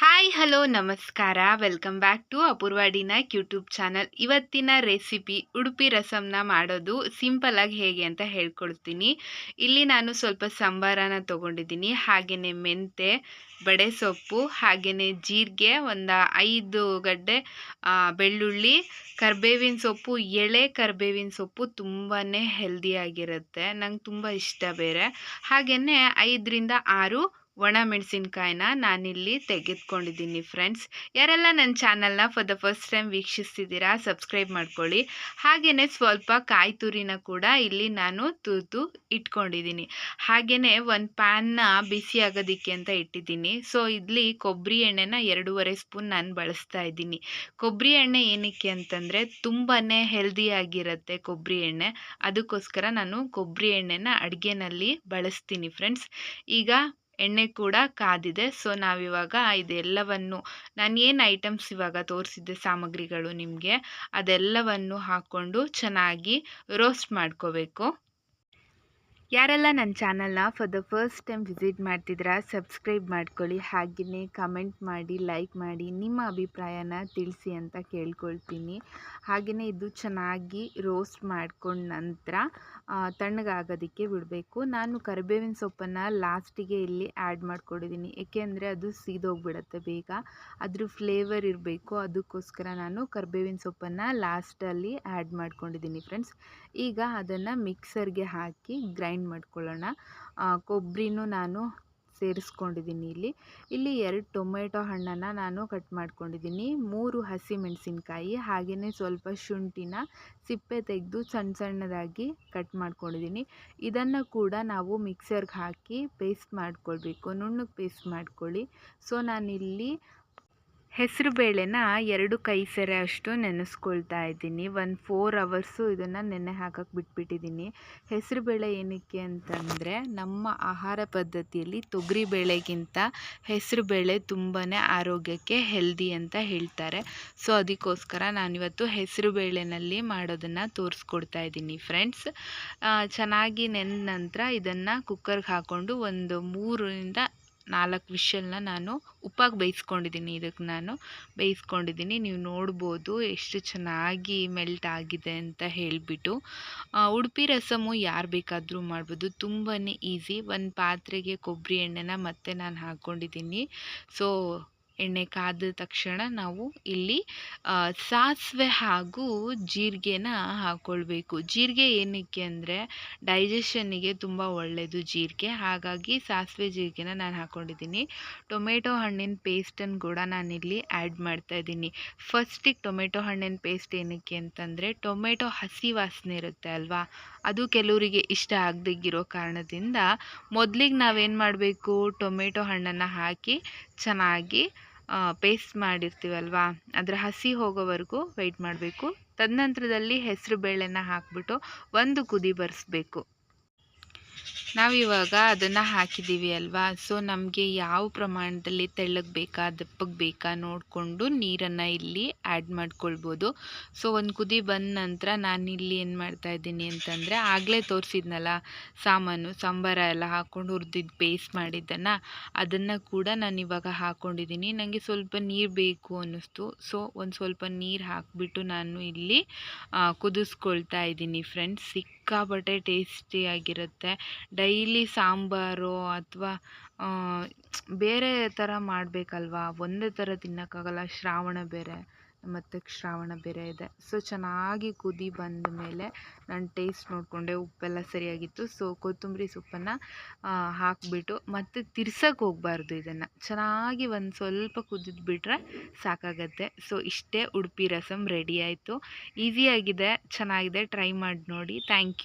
Hi hello ನಮಸ್ಕಾರ. Welcome back to Apoorva YouTube channel ಇವತ್ತಿನ recipe Udupi ರಸಮ್ನ ಮಾಡೋದು ಸಿಂಪಲಾಗಿ ಹೇಗೆ ಅಂತ ಹೇಳ್ಕೊಡ್ತೀನಿ. ಇಲ್ಲಿ ನಾನು ಸ್ವಲ್ಪ ಸಂಬಾರನ ತೊಗೊಂಡಿದ್ದೀನಿ. ಹಾಗೆಯೇ ಮೆಂತೆ, ಬಡೆ ಸೊಪ್ಪು ಹಾಗೆಯೇ ಜೀರಿಗೆ, ಒಂದು ಐದು ಗಡ್ಡೆ ಬೆಳ್ಳುಳ್ಳಿ, ಕರ್ಬೇವಿನ ಸೊಪ್ಪು, ಎಳೆ ಕರ್ಬೇವಿನ ಸೊಪ್ಪು ತುಂಬಾ ಹೆಲ್ದಿಯಾಗಿರುತ್ತೆ ನಂಗೆ ತುಂಬ ಇಷ್ಟ ಬೇರೆ. ಹಾಗೆಯೇ ಐದರಿಂದ ಆರು ಒಣ ಮೆಣಸಿನ್ಕಾಯಿನ ನಾನಿಲ್ಲಿ ತೆಗೆದುಕೊಂಡಿದ್ದೀನಿ ಫ್ರೆಂಡ್ಸ್ ಯಾರೆಲ್ಲ ನನ್ನ ಚಾನಲ್ನ ಫಾರ್ ದ ಫಸ್ಟ್ ಟೈಮ್ ವೀಕ್ಷಿಸ್ತಿದ್ದೀರಾ ಸಬ್ಸ್ಕ್ರೈಬ್ ಮಾಡ್ಕೊಳ್ಳಿ. ಹಾಗೆಯೇ ಸ್ವಲ್ಪ ಕಾಯಿ ತುರಿನ ಕೂಡ ಇಲ್ಲಿ ನಾನು ತುರಿದು ಇಟ್ಕೊಂಡಿದ್ದೀನಿ. ಹಾಗೆಯೇ ಒಂದು ಪ್ಯಾನ್ನ ಬಿಸಿ ಆಗೋದಕ್ಕೆ ಅಂತ ಇಟ್ಟಿದ್ದೀನಿ. ಸೊ ಇಲ್ಲಿ ಕೊಬ್ಬರಿ ಎಣ್ಣೆನ ಎರಡೂವರೆ ಸ್ಪೂನ್ ನಾನು ಬಳಸ್ತಾ ಇದ್ದೀನಿ. ಕೊಬ್ಬರಿ ಎಣ್ಣೆ ಏನಕ್ಕೆ ಅಂತಂದರೆ ತುಂಬಾ ಹೆಲ್ದಿಯಾಗಿರುತ್ತೆ ಕೊಬ್ಬರಿ ಎಣ್ಣೆ. ಅದಕ್ಕೋಸ್ಕರ ನಾನು ಕೊಬ್ಬರಿ ಎಣ್ಣೆನ ಅಡುಗೆನಲ್ಲಿ ಬಳಸ್ತೀನಿ ಫ್ರೆಂಡ್ಸ್ ಈಗ ಎಣ್ಣೆ ಕೂಡ ಕಾದಿದೆ. ಸೊ ನಾವಿವಾಗ ಇದೆಲ್ಲವನ್ನು, ನಾನು ಏನು ಐಟಮ್ಸ್ ಇವಾಗ ತೋರಿಸಿದ್ದೆ ಸಾಮಗ್ರಿಗಳು ನಿಮಗೆ, ಅದೆಲ್ಲವನ್ನು ಹಾಕ್ಕೊಂಡು ಚೆನ್ನಾಗಿ ರೋಸ್ಟ್ ಮಾಡ್ಕೋಬೇಕು. ಯಾರೆಲ್ಲ ನನ್ನ ಚಾನಲ್ನ for the first time visit ಮಾಡ್ತಿದ್ದೀರಾ ಸಬ್ಸ್ಕ್ರೈಬ್ ಮಾಡ್ಕೊಳ್ಳಿ. ಹಾಗೆಯೇ ಕಮೆಂಟ್ ಮಾಡಿ ಲೈಕ್ ಮಾಡಿ, ನಿಮ್ಮ ಅಭಿಪ್ರಾಯನ ತಿಳಿಸಿ ಅಂತ ಕೇಳ್ಕೊಳ್ತೀನಿ. ಹಾಗೆಯೇ ಇದು ಚೆನ್ನಾಗಿ ರೋಸ್ಟ್ ಮಾಡ್ಕೊಂಡ ನಂತರ ತಣ್ಣಗಾಗೋದಕ್ಕೆ ಬಿಡಬೇಕು. ನಾನು ಕರಿಬೇವಿನ ಸೊಪ್ಪನ್ನು ಲಾಸ್ಟಿಗೆ ಇಲ್ಲಿ ಆ್ಯಡ್ ಮಾಡ್ಕೊಂಡಿದ್ದೀನಿ. ಏಕೆಂದರೆ ಅದು ಸೀದೋಗ್ಬಿಡತ್ತೆ ಬೇಗ. ಅದ್ರ ಫ್ಲೇವರ್ ಇರಬೇಕು. ಅದಕ್ಕೋಸ್ಕರ ನಾನು ಕರಿಬೇವಿನ ಸೊಪ್ಪನ್ನು ಲಾಸ್ಟಲ್ಲಿ ಆ್ಯಡ್ ಮಾಡ್ಕೊಂಡಿದ್ದೀನಿ ಫ್ರೆಂಡ್ಸ್ ಈಗ ಅದನ್ನು ಮಿಕ್ಸರ್ಗೆ ಹಾಕಿ ಗ್ರೈಂಡ್ ಮಾಡ್ಕೊಳ್ಳೋಣ. ಕೊಬ್ಬರಿನೂ ನಾನು ಸೇರಿಸ್ಕೊಂಡಿದ್ದೀನಿ ಇಲ್ಲಿ. ಇಲ್ಲಿ ಎರಡು ಟೊಮೆಟೊ ಹಣ್ಣನ್ನು ನಾನು ಕಟ್ ಮಾಡ್ಕೊಂಡಿದ್ದೀನಿ. ಮೂರು ಹಸಿ ಮೆಣಸಿನ್ಕಾಯಿ ಹಾಗೆಯೇ ಸ್ವಲ್ಪ ಶುಂಠಿನ ಸಿಪ್ಪೆ ತೆಗೆದು ಸಣ್ಣ ಸಣ್ಣದಾಗಿ ಕಟ್ ಮಾಡ್ಕೊಂಡಿದ್ದೀನಿ. ಇದನ್ನು ಕೂಡ ನಾವು ಮಿಕ್ಸರ್ಗೆ ಹಾಕಿ ಪೇಸ್ಟ್ ಮಾಡ್ಕೊಳ್ಬೇಕು. ನುಣ್ಣಗೆ ಪೇಸ್ಟ್ ಮಾಡ್ಕೊಳ್ಳಿ. ಸೊ ನಾನಿಲ್ಲಿ ಹೆಸರು ಬೇಳೆನ ಎರಡು ಕೈ ಸೆರೆ ಅಷ್ಟು ನೆನೆಸ್ಕೊಳ್ತಾ ಇದ್ದೀನಿ. ಒಂದು ಫೋರ್ ಅವರ್ಸು ಇದನ್ನು ನೆನೆ ಹಾಕಕ್ಕೆ ಬಿಟ್ಬಿಟ್ಟಿದ್ದೀನಿ. ಹೆಸರು ಬೇಳೆ ಏನಕ್ಕೆ ಅಂತಂದರೆ, ನಮ್ಮ ಆಹಾರ ಪದ್ಧತಿಯಲ್ಲಿ ತೊಗರಿ ಬೇಳೆಗಿಂತ ಹೆಸರು ಬೇಳೆ ತುಂಬಾ ಆರೋಗ್ಯಕ್ಕೆ ಹೆಲ್ದಿ ಅಂತ ಹೇಳ್ತಾರೆ. ಸೊ ಅದಕ್ಕೋಸ್ಕರ ನಾನಿವತ್ತು ಹೆಸರು ಬೇಳೆನಲ್ಲಿ ಮಾಡೋದನ್ನು ತೋರಿಸ್ಕೊಡ್ತಾ ಇದ್ದೀನಿ ಫ್ರೆಂಡ್ಸ್ ಚೆನ್ನಾಗಿ ನೆಂದ ನಂತರ ಇದನ್ನು ಕುಕ್ಕರ್ಗೆ ಹಾಕ್ಕೊಂಡು ಒಂದು ಮೂರರಿಂದ ನಾಲ್ಕು ವಿಷಲ್ನ ನಾನು ಉಪ್ಪಾಗಿ ಬೇಯಿಸ್ಕೊಂಡಿದ್ದೀನಿ. ಇದಕ್ಕೆ ನಾನು ಬೇಯಿಸ್ಕೊಂಡಿದ್ದೀನಿ. ನೀವು ನೋಡ್ಬೋದು ಎಷ್ಟು ಚೆನ್ನಾಗಿ ಮೆಲ್ಟ್ ಆಗಿದೆ ಅಂತ ಹೇಳಿಬಿಟ್ಟು. ಉಡುಪಿ ರಸಮು ಯಾರು ಬೇಕಾದರೂ ಮಾಡ್ಬೋದು. ತುಂಬಾ ಈಸಿ. ಒಂದು ಪಾತ್ರೆಗೆ ಕೊಬ್ಬರಿ ಎಣ್ಣೆನ ಮತ್ತೆ ನಾನು ಹಾಕ್ಕೊಂಡಿದ್ದೀನಿ ಸೊ ಎಣ್ಣೆ ಕಾದ ತಕ್ಷಣ ನಾವು ಇಲ್ಲಿ ಸಾಸಿವೆ ಹಾಗೂ ಜೀರಿಗೆನ ಹಾಕ್ಕೊಳ್ಬೇಕು ಜೀರಿಗೆ ಏನಕ್ಕೆ ಅಂದರೆ ಡೈಜೆಷನ್ನಿಗೆ ತುಂಬ ಒಳ್ಳೆಯದು ಜೀರಿಗೆ. ಹಾಗಾಗಿ ಸಾಸಿವೆ ಜೀರಿಗೆನ ನಾನು ಹಾಕ್ಕೊಂಡಿದ್ದೀನಿ ಟೊಮೆಟೊ ಹಣ್ಣಿನ ಪೇಸ್ಟನ್ನು ಕೂಡ ನಾನಿಲ್ಲಿ ಆ್ಯಡ್ ಮಾಡ್ತಾಯಿದ್ದೀನಿ ಫಸ್ಟಿಗೆ ಟೊಮೆಟೊ ಹಣ್ಣಿನ ಪೇಸ್ಟ್ ಏನಕ್ಕೆ ಅಂತಂದರೆ ಟೊಮೆಟೊ ಹಸಿ ವಾಸನೆ ಇರುತ್ತೆ ಅಲ್ವಾ? ಅದು ಕೆಲವರಿಗೆ ಇಷ್ಟ ಆಗದಿಗಿರೋ ಕಾರಣದಿಂದ ಮೊದಲಿಗೆ ನಾವೇನು ಮಾಡಬೇಕು? ಟೊಮೆಟೊ ಹಣ್ಣನ್ನು ಹಾಕಿ ಚೆನ್ನಾಗಿ ಪೇಸ್ಟ್ ಮಾಡಿರ್ತೀವಲ್ವಾ? ಅದರ ಹಸಿ ಹೋಗೋವರೆಗೂ ವೆಯ್ಟ್ ಮಾಡಬೇಕು. ತದನಂತರದಲ್ಲಿ ಹೆಸರು ಬೇಳೆನ ಹಾಕಿಬಿಟ್ಟು ಒಂದು ಕುದಿ ಬರೆಸ್ಬೇಕು. ನಾವಿವಾಗ ಅದನ್ನು ಹಾಕಿದ್ದೀವಿ ಅಲ್ವಾ? ಸೊ ನಮಗೆ ಯಾವ ಪ್ರಮಾಣದಲ್ಲಿ ತೆಳ್ಳಗೆ ಬೇಕಾ, ದಪ್ಪಗೆ ಬೇಕಾ ನೋಡಿಕೊಂಡು ನೀರನ್ನು ಇಲ್ಲಿ ಆ್ಯಡ್ ಮಾಡ್ಕೊಳ್ಬೋದು. ಸೊ ಒಂದು ಕುದಿ ಬಂದ ನಂತರ ನಾನಿಲ್ಲಿ ಏನು ಮಾಡ್ತಾ ಇದ್ದೀನಿ ಅಂತಂದರೆ ಆಗಲೇ ತೋರಿಸಿದ್ನಲ್ಲ ಸಾಮಾನು, ಸಾಂಬಾರ ಎಲ್ಲ ಹಾಕ್ಕೊಂಡು ಹುರಿದಿದ್ದು ಪೇಸ್ಟ್ ಮಾಡಿದ್ದನ್ನು, ಅದನ್ನು ಕೂಡ ನಾನು ಇವಾಗ ಹಾಕ್ಕೊಂಡಿದ್ದೀನಿ ನನಗೆ ಸ್ವಲ್ಪ ನೀರು ಬೇಕು ಅನ್ನಿಸ್ತು. ಸೊ ಒಂದು ಸ್ವಲ್ಪ ನೀರು ಹಾಕಿಬಿಟ್ಟು ನಾನು ಇಲ್ಲಿ ಕುದಿಸ್ಕೊಳ್ತಾ ಇದ್ದೀನಿ ಫ್ರೆಂಡ್ಸ್ ಸಿಕ್ಕಾಪಟ್ಟೆ ಟೇಸ್ಟಿಯಾಗಿರುತ್ತೆ ಡೈಲಿ ಸಾಂಬಾರು ಅಥವಾ ಬೇರೆ ಥರ ಮಾಡಬೇಕಲ್ವಾ? ಒಂದೇ ಥರ ತಿನ್ನೋಕ್ಕಾಗಲ್ಲ. ಶ್ರಾವಣ ಬೇರೆ, ಮತ್ತು ಶ್ರಾವಣ ಬೇರೆ ಇದೆ. ಸೊ ಚೆನ್ನಾಗಿ ಕುದಿ ಬಂದ ಮೇಲೆ ನಾನು ಟೇಸ್ಟ್ ನೋಡಿಕೊಂಡೆ. ಉಪ್ಪೆಲ್ಲ ಸರಿಯಾಗಿತ್ತು. ಸೊ ಕೊತ್ತಂಬರಿ ಸೊಪ್ಪನ್ನು ಹಾಕಿಬಿಟ್ಟು ಮತ್ತು ತಿರ್ಸಕ್ಕೆ ಹೋಗಬಾರ್ದು ಇದನ್ನು. ಚೆನ್ನಾಗಿ ಒಂದು ಸ್ವಲ್ಪ ಕುದಿದ್ಬಿಟ್ರೆ ಸಾಕಾಗತ್ತೆ. ಸೊ ಇಷ್ಟೇ ಉಡುಪಿ ರಸಮ್ ರೆಡಿ ಆಯಿತು. ಈಸಿಯಾಗಿದೆ ಚೆನ್ನಾಗಿದೆ. ಟ್ರೈ ಮಾಡಿ ನೋಡಿ. Thank you